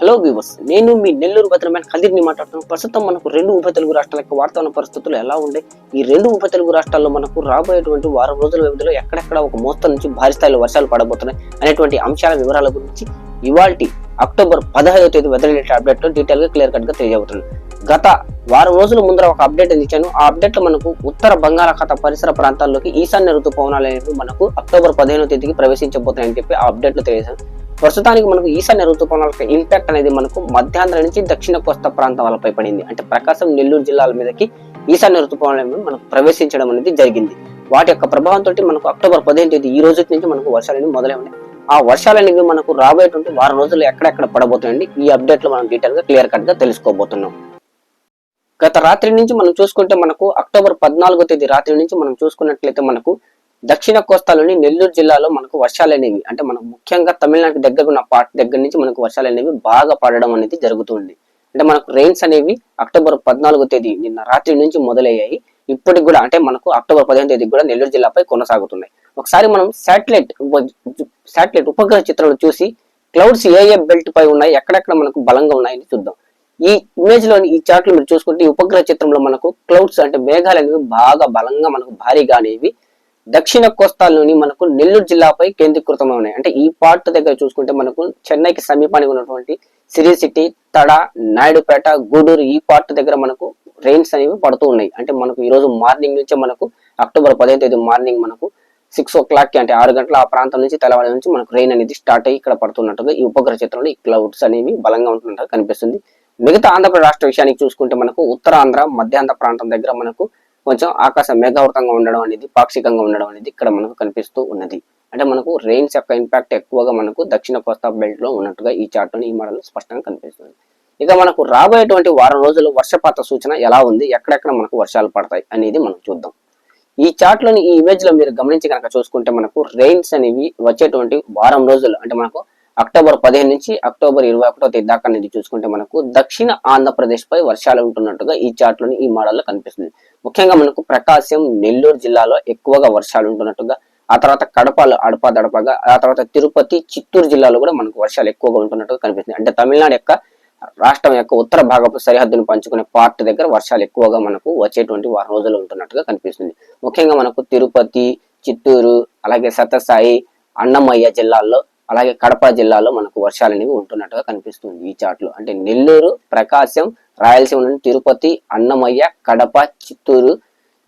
Hello viewers నేను మీ నెల్లూరు భద్రమైన ఖదీర్ని మాట్లాడుతున్నాను. ప్రస్తుతం మనకు రెండు ఉభయ తెలుగు రాష్ట్రాలకు వాతావరణ పరిస్థితులు ఎలా ఉండే? ఈ రెండు ఉభయ తెలుగు రాష్ట్రాల్లో మనకు రాబోయేటువంటి వారం రోజుల వ్యవధిలో ఎక్కడెక్కడ ఒక మోస్తరు నుంచి భారీ స్థాయిలో వర్షాలు పడబోతున్నాయి అనేటువంటి అంశాల వివరాల గురించి ఇవాల్టి అక్టోబర్ పదహైదో తేదీ వెదర్ రిలేటెడ్ అప్డేట్ క్లియర్ కట్గా గా గత వారం రోజుల ముందర ఒక అప్డేట్ ఇచ్చాను. ఆ అప్డేట్ మనకు ఉత్తర బంగాళాఖాత పరిసర ప్రాంతాల్లోకి ఈశాన్య ఋతుపవనాలు అనేవి మనకు అక్టోబర్ పదిహేనో తేదీకి ప్రవేశించబోతున్నాయని చెప్పి ఆ అప్డేట్లో తెలియజేశాను. ప్రస్తుతానికి మనకు ఈశాన్య ఋతుపవనాల యొక్క ఇంపాక్ట్ అనేది మనకు మధ్యాహ్నం నుంచి దక్షిణ కోస్తా ప్రాంతాలపై పడింది. అంటే ప్రకాశం నెల్లూరు జిల్లాల మీదకి ఈశాన్య ఋతుపవనాలు మనకు ప్రవేశించడం అనేది జరిగింది. వాటి యొక్క ప్రభావంతో మనకు అక్టోబర్ పదిహేను తేదీ ఈ రోజు నుంచి మనకు వర్షాలు అనేవి మొదలై ఉన్నాయి ఆ వర్షాలు అనేవి మనకు రాబోయేటువంటి వారం రోజులు ఎక్కడెక్కడ పడబోతున్నాయండి? ఈ అప్డేట్లో మనం డీటెయిల్గా క్లియర్ కట్గా తెలుసుకోబోతున్నాం. గత రాత్రి నుంచి మనం చూసుకుంటే మనకు అక్టోబర్ పద్నాలుగో తేదీ రాత్రి నుంచి మనం చూసుకున్నట్లయితే మనకు దక్షిణ కోస్తాలోని నెల్లూరు జిల్లాలో మనకు వర్షాలు అనేవి అంటే మనకు ముఖ్యంగా తమిళనాడు దగ్గర ఉన్న పార్ట్ దగ్గర నుంచి మనకు వర్షాలు అనేవి బాగా పడడం అనేది జరుగుతుంది. అంటే మనకు రెయిన్స్ అనేవి అక్టోబర్ పద్నాలుగో తేదీ నిన్న రాత్రి నుంచి మొదలయ్యాయి. ఇప్పటికి కూడా అంటే మనకు అక్టోబర్ పదిహేను తేదీ కూడా నెల్లూరు జిల్లాపై కొనసాగుతున్నాయి. ఒకసారి మనం శాటిలైట్ శాటిలైట్ ఉపగ్రహ చిత్రాలు చూసి క్లౌడ్స్ ఏ ఏ బెల్ట్ పై ఉన్నాయి ఎక్కడెక్కడ మనకు బలంగా ఉన్నాయని చూద్దాం. ఈ ఇమేజ్లోని ఈ చార్ట్లు మీరు చూసుకుంటే ఈ ఉపగ్రహ చిత్రంలో మనకు క్లౌడ్స్ అంటే మేఘాలు అనేవి బాగా బలంగా మనకు భారీగా అనేవి దక్షిణ కోస్తాలోని మనకు నెల్లూరు జిల్లాపై కేంద్రీకృతమై ఉన్నాయి. అంటే ఈ పార్ట్ దగ్గర చూసుకుంటే మనకు చెన్నైకి సమీపానికి ఉన్నటువంటి సిరి సిటీ తడ నాయుడుపేట గూడూరు ఈ పార్ట్ దగ్గర మనకు రెయిన్స్ అనేవి పడుతూ ఉన్నాయి. అంటే మనకు ఈ రోజు మార్నింగ్ నుంచే మనకు అక్టోబర్ పదిహేను తేదీ మార్నింగ్ మనకు సిక్స్ ఓ క్లాక్కి అంటే ఆరు గంటల ఆ ప్రాంతం నుంచి తెల్లవారి నుంచి మనకు రెయిన్ అనేది స్టార్ట్ అయ్యి ఇక్కడ పడుతున్నట్టుగా ఈ ఉపగ్రహ చిత్రంలో ఈ క్లౌడ్స్ అనేవి బలంగా ఉంటున్నట్టుగా కనిపిస్తుంది. మిగతా ఆంధ్రప్రదేశ్ రాష్ట్ర విషయానికి చూసుకుంటే మనకు ఉత్తరాంధ్ర మధ్యాంధ్ర ప్రాంతం దగ్గర మనకు కొంచెం ఆకాశం మేఘావృతంగా ఉండడం అనేది పాక్షికంగా ఉండడం అనేది ఇక్కడ మనకు కనిపిస్తూ ఉన్నది. అంటే మనకు రెయిన్స్ యొక్క ఇంపాక్ట్ ఎక్కువగా మనకు దక్షిణ కోస్తా బెల్ట్లో ఉన్నట్టుగా ఈ చార్ట్ ఈ మోడల్ స్పష్టంగా కనిపిస్తుంది. ఇక మనకు రాబోయేటువంటి వారం రోజులు వర్షపాత సూచన ఎలా ఉంది ఎక్కడెక్కడ మనకు వర్షాలు పడతాయి అనేది మనం చూద్దాం. ఈ చార్ట్లోని ఈ ఇమేజ్లో మీరు గమనించి కనుక చూసుకుంటే మనకు రెయిన్స్ అనేవి వచ్చేటువంటి వారం రోజులు అంటే మనకు అక్టోబర్ పదిహేను నుంచి అక్టోబర్ ఇరవై ఒకటో తేదీ దాకా అనేది చూసుకుంటే మనకు దక్షిణ ఆంధ్రప్రదేశ్ పై వర్షాలు ఉంటున్నట్టుగా ఈ చార్ట్లోని ఈ మోడల్లో కనిపిస్తుంది. ముఖ్యంగా మనకు ప్రకాశం నెల్లూరు జిల్లాలో ఎక్కువగా వర్షాలు ఉంటున్నట్టుగా ఆ తర్వాత కడపలో అడప దడపగా ఆ తర్వాత తిరుపతి చిత్తూరు జిల్లాలో కూడా మనకు వర్షాలు ఎక్కువగా ఉంటున్నట్టుగా కనిపిస్తుంది. అంటే తమిళనాడు యొక్క రాష్ట్రం యొక్క ఉత్తర భాగపు సరిహద్దును పంచుకునే పార్ట్ దగ్గర వర్షాలు ఎక్కువగా మనకు వచ్చేటువంటి వారం రోజులు ఉంటున్నట్టుగా కనిపిస్తుంది. ముఖ్యంగా మనకు తిరుపతి చిత్తూరు అలాగే సత్యసాయి అన్నమయ్య జిల్లాల్లో అలాగే కడప జిల్లాలో మనకు వర్షాలు అనేవి ఉంటున్నట్టుగా కనిపిస్తుంది ఈ చాట్లో. అంటే నెల్లూరు ప్రకాశం రాయలసీమ నుండి తిరుపతి అన్నమయ్య కడప చిత్తూరు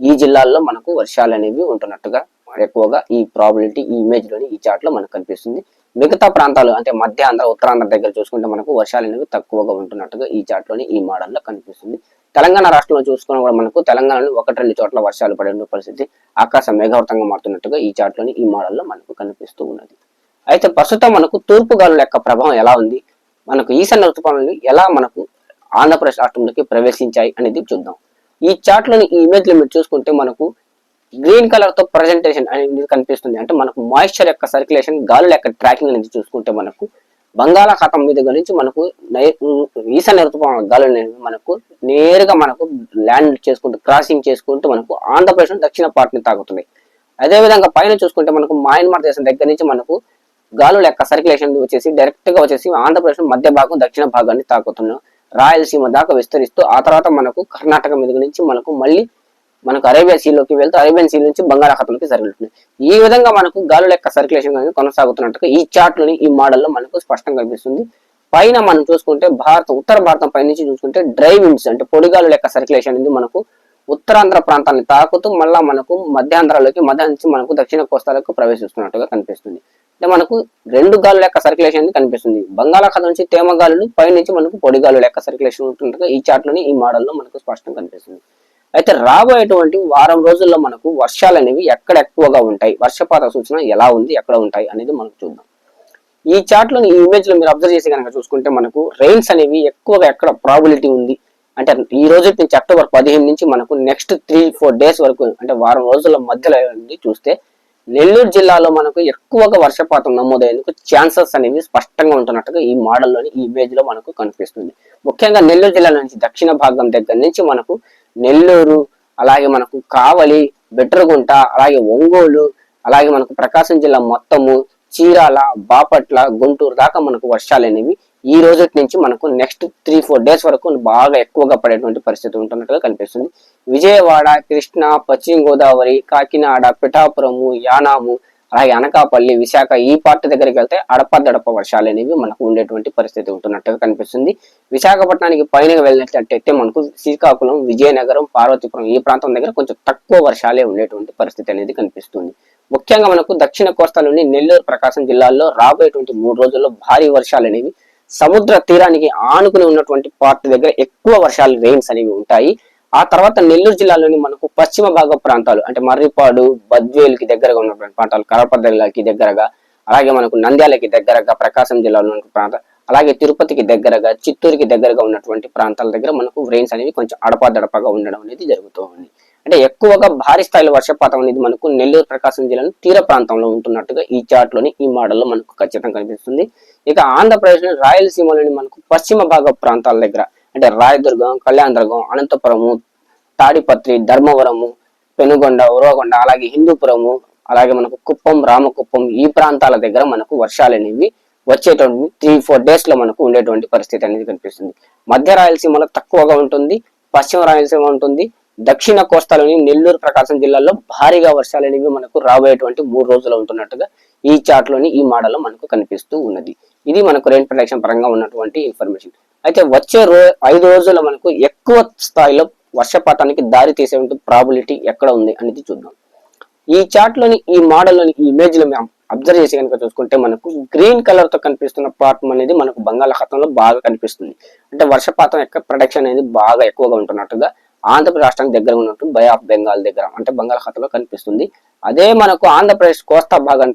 ఈ జిల్లాల్లో మనకు వర్షాలు అనేవి ఉంటున్నట్టుగా ఎక్కువగా ఈ ప్రాబిలిటీ ఈ ఇమేజ్లోని ఈ చాట్లో మనకు కనిపిస్తుంది. మిగతా ప్రాంతాలు అంటే మధ్యాంధ్ర ఉత్తరాంధ్ర దగ్గర చూసుకుంటే మనకు వర్షాలు అనేవి తక్కువగా ఉంటున్నట్టుగా ఈ చాట్లోని ఈ మోడల్లో కనిపిస్తుంది. తెలంగాణ రాష్ట్రంలో చూసుకున్న కూడా మనకు తెలంగాణలో ఒకటి రెండు చోట్ల వర్షాలు పడే పరిస్థితి ఆకాశం మేఘావృతంగా మారుతున్నట్టుగా ఈ చాట్లోని ఈ మోడల్లో మనకు కనిపిస్తూ ఉన్నది. అయితే ప్రస్తుతం మనకు తూర్పు గాలుల యొక్క ప్రభావం ఎలా ఉంది? మనకు ఈశాన్య ఋతుపవనాలు ఎలా మనకు ఆంధ్రప్రదేశ్ రాష్ట్రంలోకి ప్రవేశించాయి అనేది చూద్దాం. ఈ చార్ట్లోని ఈ ఇమేజ్లు మీరు చూసుకుంటే మనకు గ్రీన్ కలర్తో ప్రజెంటేషన్ అనేది కనిపిస్తుంది. అంటే మనకు మాయిశ్చర్ యొక్క సర్క్యులేషన్ గాలుల యొక్క ట్రాకింగ్ అనేది చూసుకుంటే మనకు బంగాళాఖాతం మీద గురించి మనకు ఈశాన్య ఋతుపవన గాలులు అనేవి మనకు నేరుగా మనకు ల్యాండ్ చేసుకుంటూ క్రాసింగ్ చేసుకుంటూ మనకు ఆంధ్రప్రదేశ్ దక్షిణ పార్టీని తాగుతున్నాయి అదేవిధంగా అదే విధంగా పైన చూసుకుంటే మనకు మయన్మార్ దేశం దగ్గర నుంచి మనకు గాలుల యొక్క సర్క్యులేషన్ వచ్చేసి డైరెక్ట్గా వచ్చేసి ఆంధ్రప్రదేశ్ మధ్య భాగం దక్షిణ భాగాన్ని తాకుతున్నాం రాయలసీమ దాకా విస్తరిస్తూ ఆ తర్వాత మనకు కర్ణాటక మీద నుంచి మనకు మళ్ళీ మనకు అరేబియా సీలోకి వెళ్తూ అరేబియన్ సీ నుంచి బంగాళాఖాతంలోకి సరిగెళ్తుంది ఈ విధంగా మనకు గాలుల యొక్క సర్క్యులేషన్ అనేది కొనసాగుతున్నట్టుగా ఈ చార్ట్లోని ఈ మోడల్లో మనకు స్పష్టంగా కనిపిస్తుంది. పైన మనం చూసుకుంటే భారత ఉత్తర భారతం పైనుంచి చూసుకుంటే డ్రై విండ్స్ అంటే పొడిగాలుల యొక్క సర్క్యులేషన్ అనేది మనకు ఉత్తరాంధ్ర ప్రాంతాన్ని తాకుతూ మళ్ళా మనకు మధ్యాంధ్రలోకి మధ్య నుంచి మనకు దక్షిణ కోస్తాలకు ప్రవేశిస్తున్నట్టుగా కనిపిస్తుంది. అంటే మనకు రెండు గాలుల యొక్క సర్క్యులేషన్ అనేది కనిపిస్తుంది. బంగాళాఖాతం నుంచి తేమ గాలులు పై నుంచి మనకు పొడి గాలుల యొక్క సర్క్యులేషన్ ఉంటుండగా ఈ చార్ట్లోని ఈ మోడల్లో మనకు స్పష్టంగా కనిపిస్తుంది. అయితే రాబోయేటువంటి వారం రోజుల్లో మనకు వర్షాలు అనేవి ఎక్కడ ఎక్కువగా ఉంటాయి? వర్షపాత సూచన ఎలా ఉంది? ఎక్కడ ఉంటాయి? అనేది మనం చూద్దాం. ఈ చార్ట్లోని ఈ ఇమేజ్లో మీరు అబ్జర్వ్ చేసి కనుక చూసుకుంటే మనకు రెయిన్స్ అనేవి ఎక్కువగా ఎక్కడ ప్రాబిలిటీ ఉంది? అంటే ఈ రోజు నుంచి అక్టోబర్ పదిహేను నుంచి మనకు నెక్స్ట్ త్రీ ఫోర్ డేస్ వరకు అంటే వారం రోజుల మధ్యలో చూస్తే నెల్లూరు జిల్లాలో మనకు ఎక్కువగా వర్షపాతం నమోదయ్యేందుకు ఛాన్సెస్ అనేవి స్పష్టంగా ఉంటున్నట్టుగా ఈ మోడల్లోని ఈ ఇమేజ్లో మనకు కనిపిస్తుంది. ముఖ్యంగా నెల్లూరు జిల్లా నుంచి దక్షిణ భాగం దగ్గర నుంచి మనకు నెల్లూరు అలాగే మనకు కావలి బెట్రగుంట అలాగే ఒంగోలు అలాగే మనకు ప్రకాశం జిల్లా మొత్తము చీరాల బాపట్ల గుంటూరు దాకా మనకు వర్షాలు అనేవి ఈ రోజు నుంచి మనకు నెక్స్ట్ త్రీ ఫోర్ డేస్ వరకు బాగా ఎక్కువగా పడేటువంటి పరిస్థితి ఉంటున్నట్టుగా కనిపిస్తుంది. విజయవాడ కృష్ణా పశ్చిమ గోదావరి కాకినాడ పిఠాపురము యానాము అలాగే అనకాపల్లి విశాఖ ఈ పార్ట్ దగ్గరికి వెళ్తే అడపదడప వర్షాలు అనేవి మనకు ఉండేటువంటి పరిస్థితి ఉంటున్నట్టుగా కనిపిస్తుంది. విశాఖపట్నానికి పైన వెళ్ళినట్లయితే మనకు శ్రీకాకుళం విజయనగరం పార్వతీపురం ఈ ప్రాంతం దగ్గర కొంచెం తక్కువ వర్షాలే ఉండేటువంటి పరిస్థితి అనేది కనిపిస్తుంది. ముఖ్యంగా మనకు దక్షిణ కోస్తాలోని నెల్లూరు ప్రకాశం జిల్లాల్లో రాబోయేటువంటి మూడు రోజుల్లో భారీ వర్షాలు అనేవి సముద్ర తీరానికి ఆనుకుని ఉన్నటువంటి పార్ట్ దగ్గర ఎక్కువ వర్షాలు రెయిన్స్ అనేవి ఉంటాయి. ఆ తర్వాత నెల్లూరు జిల్లాలోని మనకు పశ్చిమ భాగ ప్రాంతాలు అంటే మర్రిపాడు బద్వేలుకి దగ్గరగా ఉన్నటువంటి ప్రాంతాలు కరపదలకి దగ్గరగా అలాగే మనకు నంద్యాలకి దగ్గరగా ప్రకాశం జిల్లాలో ఉన్న ప్రాంతం అలాగే తిరుపతికి దగ్గరగా చిత్తూరుకి దగ్గరగా ఉన్నటువంటి ప్రాంతాల దగ్గర మనకు రెయిన్స్ అనేవి కొంచెం అడపాదడపగా ఉండడం అనేది జరుగుతూ ఉంది. అంటే ఎక్కువగా భారీ స్థాయిలో వర్షపాతం అనేది మనకు నెల్లూరు ప్రకాశం జిల్లాను తీర ప్రాంతంలో ఉంటున్నట్టుగా ఈ చార్ట్లోని ఈ మోడల్లో మనకు ఖచ్చితంగా కనిపిస్తుంది. ఇక ఆంధ్రప్రదేశ్లోని రాయలసీమలోని మనకు పశ్చిమ భాగ ప్రాంతాల దగ్గర అంటే రాయదుర్గం కళ్యాణదుర్గం అనంతపురము తాడిపత్రి ధర్మవరము పెనుగొండ ఉరవగొండ అలాగే హిందూపురము అలాగే మనకు కుప్పం రామకుప్పం ఈ ప్రాంతాల దగ్గర మనకు వర్షాలు అనేవి వచ్చేటువంటి త్రీ ఫోర్ డేస్లో మనకు ఉండేటువంటి పరిస్థితి అనేది కనిపిస్తుంది. మధ్య రాయలసీమలో తక్కువగా ఉంటుంది పశ్చిమ రాయలసీమ ఉంటుంది దక్షిణ కోస్తాలోని నెల్లూరు ప్రకాశం జిల్లాల్లో భారీగా వర్షాలు అనేవి మనకు రాబోయేటువంటి మూడు రోజులు ఉంటున్నట్టుగా ఈ చార్ట్లోని ఈ మోడల్ మనకు కనిపిస్తూ ఉన్నది. ఇది మనకు రెయిన్ ప్రొటెక్షన్ పరంగా ఉన్నటువంటి ఇన్ఫర్మేషన్ అయితే వచ్చే రో ఐదు రోజుల్లో మనకు ఎక్కువ స్థాయిలో వర్షపాతానికి దారి తీసేటువంటి ప్రాబిలిటీ ఎక్కడ ఉంది అనేది చూద్దాం. ఈ చార్ట్లోని ఈ మోడల్లోని ఈ ఇమేజ్లో మేము అబ్జర్వ్ చేసి కనుక చూసుకుంటే మనకు గ్రీన్ కలర్తో కనిపిస్తున్న ప్రాంతం అనేది మనకు బంగాళాఖాతంలో బాగా కనిపిస్తుంది. అంటే వర్షపాతం యొక్క ప్రొడక్షన్ అనేది బాగా ఎక్కువగా ఉంటున్నట్టుగా ఆంధ్రప్రదేశ్ రాష్ట్రానికి దగ్గర ఉన్నట్టు బై ఆఫ్ బెంగాల్ దగ్గర అంటే బంగాళాఖాతంలో కనిపిస్తుంది. అదే మనకు ఆంధ్రప్రదేశ్ కోస్తా భాగం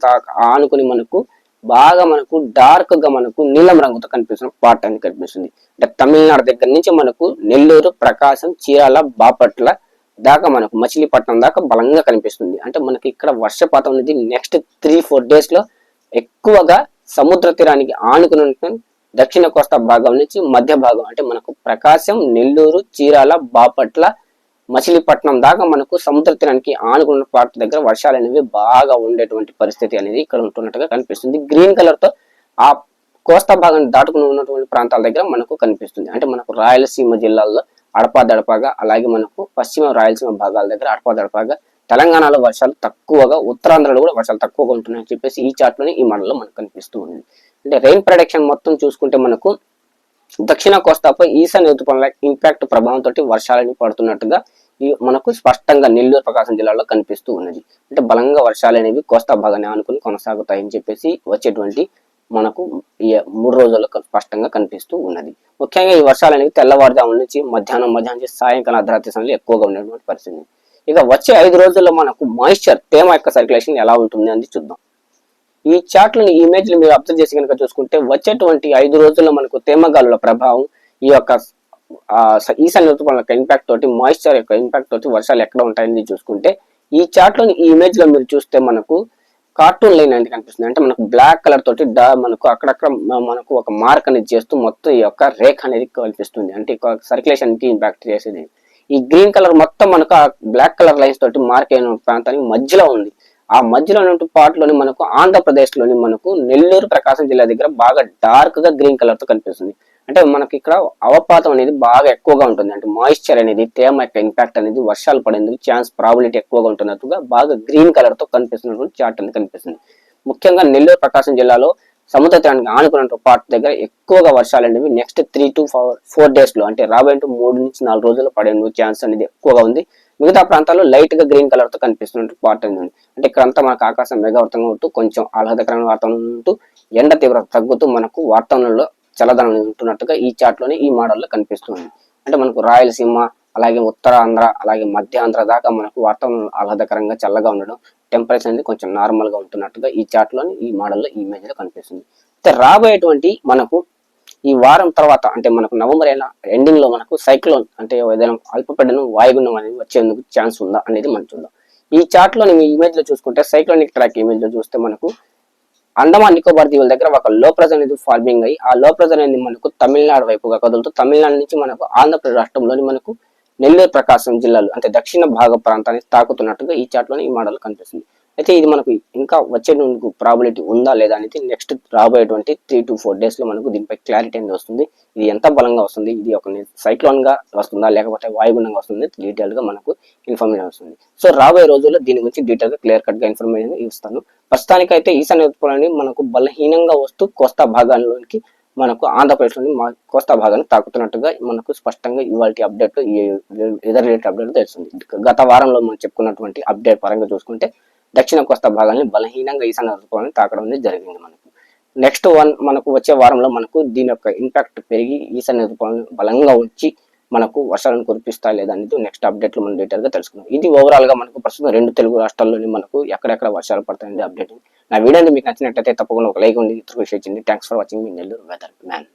ఆనుకుని మనకు బాగా మనకు డార్క్గా మనకు నీలం రంగుతో కనిపిస్తున్న పార్ట్ అని కనిపిస్తుంది. అంటే తమిళనాడు దగ్గర నుంచి మనకు నెల్లూరు ప్రకాశం చీరాల బాపట్ల దాకా మనకు మచిలీపట్నం దాకా బలంగా కనిపిస్తుంది. అంటే మనకి ఇక్కడ వర్షపాతం అనేది నెక్స్ట్ త్రీ ఫోర్ డేస్లో ఎక్కువగా సముద్ర తీరానికి ఆనుకుని దక్షిణ కోస్తా భాగం నుంచి మధ్య భాగం అంటే మనకు ప్రకాశం నెల్లూరు చీరాల బాపట్ల మచిలీపట్నం దాకా మనకు సముద్ర తీరానికి ఆనుకున్న పార్ట్ దగ్గర వర్షాలు అనేవి బాగా ఉండేటువంటి పరిస్థితి అనేది ఇక్కడ ఉంటున్నట్టుగా కనిపిస్తుంది. గ్రీన్ కలర్తో ఆ కోస్తా భాగాన్ని దాటుకుని ఉన్నటువంటి ప్రాంతాల దగ్గర మనకు కనిపిస్తుంది. అంటే మనకు రాయలసీమ జిల్లాల్లో అడపాదడపాగా అలాగే మనకు పశ్చిమ రాయలసీమ భాగాల దగ్గర అడపాదడపాగా తెలంగాణలో వర్షాలు తక్కువగా ఉత్తరాంధ్రలో కూడా వర్షాలు తక్కువగా ఉంటున్నాయని చెప్పేసి ఈ చార్ట్లోనే ఈ మోడల్లో మనకు కనిపిస్తూ ఉంది. అంటే రెయిన్ ప్రొడక్షన్ మొత్తం చూసుకుంటే మనకు దక్షిణ కోస్తాపై ఈశాన్య ఋతుపవనాల ఇంపాక్ట్ ప్రభావంతో వర్షాలని పడుతున్నట్టుగా ఈ మనకు స్పష్టంగా నెల్లూరు ప్రకాశం జిల్లాలో కనిపిస్తూ ఉన్నది. అంటే బలంగా వర్షాలు అనేవి కోస్తా భాగాన్ని ఆనుకుని కొనసాగుతాయని చెప్పేసి వచ్చేటువంటి మనకు ఈ మూడు రోజుల్లో స్పష్టంగా కనిపిస్తూ ఉన్నది. ముఖ్యంగా ఈ వర్షాలు అనేవి తెల్లవారుజాము నుంచి మధ్యాహ్నం మధ్యాహ్నం నుంచి సాయంకాలం అర్ధరాత్రి సమయంలో ఎక్కువగా ఉండేటువంటి పరిస్థితి. ఇక వచ్చే ఐదు రోజుల్లో మనకు మాయిశ్చర్ తేమ యొక్క సర్క్యులేషన్ ఎలా ఉంటుంది అని చూద్దాం. ఈ చాట్లను ఈ ఇమేజ్లు మీరు అబ్జర్వ్ చేసి కనుక చూసుకుంటే వచ్చేటువంటి ఐదు రోజుల్లో మనకు తేమగాలుల ప్రభావం ఈ యొక్క ఈశాన్య ఋతుపవనాల యొక్క ఇంపాక్ట్ తోటి మాయిశ్చర్ యొక్క ఇంపాక్ట్ తోటి వర్షాలు ఎక్కడ ఉంటాయని చూసుకుంటే ఈ చార్ట్లోని ఈ ఇమేజ్లో మీరు చూస్తే మనకు కార్టూన్ లైన్ అనేది కనిపిస్తుంది. అంటే మనకు బ్లాక్ కలర్ తోటి డా మనకు అక్కడక్కడ మనకు ఒక మార్క్ అనేది చేస్తూ మొత్తం ఈ యొక్క రేఖ అనేది కల్పిస్తుంది అంటే సర్క్యులేషన్కి ఇంపాక్ట్ చేసేది. ఈ గ్రీన్ కలర్ మొత్తం మనకు ఆ బ్లాక్ కలర్ లైన్స్ తోటి మార్క్ అయిన ప్రాంతానికి మధ్యలో ఉంది. ఆ మధ్యలో ఉన్న పార్ట్లోని మనకు ఆంధ్రప్రదేశ్లోని మనకు నెల్లూరు ప్రకాశం జిల్లా దగ్గర బాగా డార్క్గా గ్రీన్ కలర్తో కనిపిస్తుంది. అంటే మనకి ఇక్కడ అవపాతం అనేది బాగా ఎక్కువగా ఉంటుంది. అంటే మాయిశ్చర్ అనేది తేమ యొక్క ఇంపాక్ట్ అనేది వర్షాలు పడేందుకు ఛాన్స్ ప్రాబిలిటీ ఎక్కువగా ఉంటున్నట్టుగా బాగా గ్రీన్ కలర్తో కనిపిస్తున్నటువంటి చార్ట్ అనేది కనిపిస్తుంది. ముఖ్యంగా నెల్లూరు ప్రకాశం జిల్లాలో సముద్ర తీరానికి ఆనుకున్న పార్ట్ దగ్గర ఎక్కువగా వర్షాలు అనేవి next three to four four డేస్లో అంటే రాబోయే మూడు నుంచి నాలుగు రోజులు పడేందుకు ఛాన్స్ అనేది ఎక్కువగా ఉంది. మిగతా ప్రాంతాల్లో లైట్గా గ్రీన్ కలర్తో కనిపిస్తున్నట్టు పార్ట్ అనేది ఉంది అంటే ఇక్కడంతా మనకు ఆకాశం మేఘావృతంగా ఉంటూ కొంచెం ఆహ్లాదకరమైన వాతావరణం ఉంటూ ఎండ తీవ్రత తగ్గుతూ మనకు వాతావరణంలో చల్లదనం ఉంటున్నట్టుగా ఈ చార్ట్లోనే ఈ మోడల్లో కనిపిస్తుంది అంటే మనకు రాయలసీమ అలాగే ఉత్తరాంధ్ర అలాగే మధ్యాంధ్ర దాకా మనకు వాతావరణం ఆహ్లాదకరంగా చల్లగా ఉండడం టెంపరేచర్ అనేది కొంచెం నార్మల్గా ఉంటున్నట్టుగా ఈ చార్ట్లోని ఈ మోడల్లో ఈ ఇమేజ్లో కనిపిస్తుంది. అయితే రాబోయేటువంటి మనకు ఈ వారం తర్వాత అంటే మనకు నవంబర్ ఎండింగ్లో మనకు సైక్లోన్ అంటే ఏదైనా అల్పపీడనం వాయుగుండం అనేది వచ్చేందుకు ఛాన్స్ ఉందా అనేది మనం చూద్దాం. ఈ చార్ట్లో ఈ ఇమేజ్లో చూసుకుంటే సైక్లోనిక్ ట్రాక్ ఇమేజ్లో చూస్తే మనకు అండమాన్ నికోబార్ దీవుల దగ్గర ఒక లో ప్రెజర్ అనేది ఫార్మింగ్ అయ్యి ఆ లో ప్రెజర్ అనేది మనకు తమిళనాడు వైపుగా కదులుతూ తమిళనాడు నుంచి మనకు ఆంధ్రప్రదేశ్ రాష్ట్రంలోని మనకు నెల్లూరు ప్రకాశం జిల్లాలు అంటే దక్షిణ భాగ ప్రాంతాన్ని తాకుతున్నట్టుగా ఈ చార్ట్లోని ఈ మోడల్ కనిపిస్తుంది. అయితే ఇది మనకు ఇంకా వచ్చేటువంటి ప్రాబిలిటీ ఉందా లేదా అనేది నెక్స్ట్ రాబోయేటువంటి త్రీ టు ఫోర్ డేస్లో మనకు దీనిపై క్లారిటీ అనేది వస్తుంది ఇది ఎంత బలంగా వస్తుంది ఇది ఒక సైక్లాన్గా వస్తుందా లేకపోతే వాయుగుండంగా వస్తుంది డీటెయిల్గా మనకు ఇన్ఫర్మేషన్ వస్తుంది సో రాబోయే రోజుల్లో దీని గురించి డీటెయిల్గా క్లియర్ కట్గా ఇన్ఫర్మేషన్ ఇస్తాను ప్రస్తుతానికైతే ఈశాన్య ఋతుపవనాన్ని మనకు బలహీనంగా వస్తూ కోస్తా భాగాల్లోనికి మనకు ఆంధ్రప్రదేశ్లోని మా కోస్తా భాగాన్ని తాకుతున్నట్టుగా మనకు స్పష్టంగా ఇవాళ అప్డేట్ వెదర్ రిలేటెడ్ అప్డేట్ తెలుస్తుంది గత వారంలో మనం చెప్పుకున్నటువంటి అప్డేట్ పరంగా చూసుకుంటే దక్షిణ కోస్తా భాగాన్ని బలహీనంగా ఈశాన్య ఋతుపవనాన్ని తాకడం అనేది జరిగింది మనకు. నెక్స్ట్ వన్ మనకు వచ్చే వారంలో మనకు దీని యొక్క ఇంపాక్ట్ పెరిగి ఈశాన్య ఋతుపవనాన్ని బలంగా వచ్చి మనకు వర్షాలను కురిపిస్తా లేదా అనేది నెక్స్ట్ అప్డేట్లు మనం డీటెయిల్గా తెలుసుకుందాం. ఇది ఓవరాల్గా మనకు ప్రస్తుతం రెండు తెలుగు రాష్ట్రాల్లోని మనకు ఎక్కడెక్కడ వర్షాలు పడతాయని అప్డేట్ నా వీడియో మీకు నచ్చినట్లయితే తప్పకుండా ఒక లైక్ ఉంది ఇతరులకు షేర్ చేయండి. థ్యాంక్స్ ఫర్ వాచింగ్ మీ నెల్లూరు వెదర్ మ్యాన్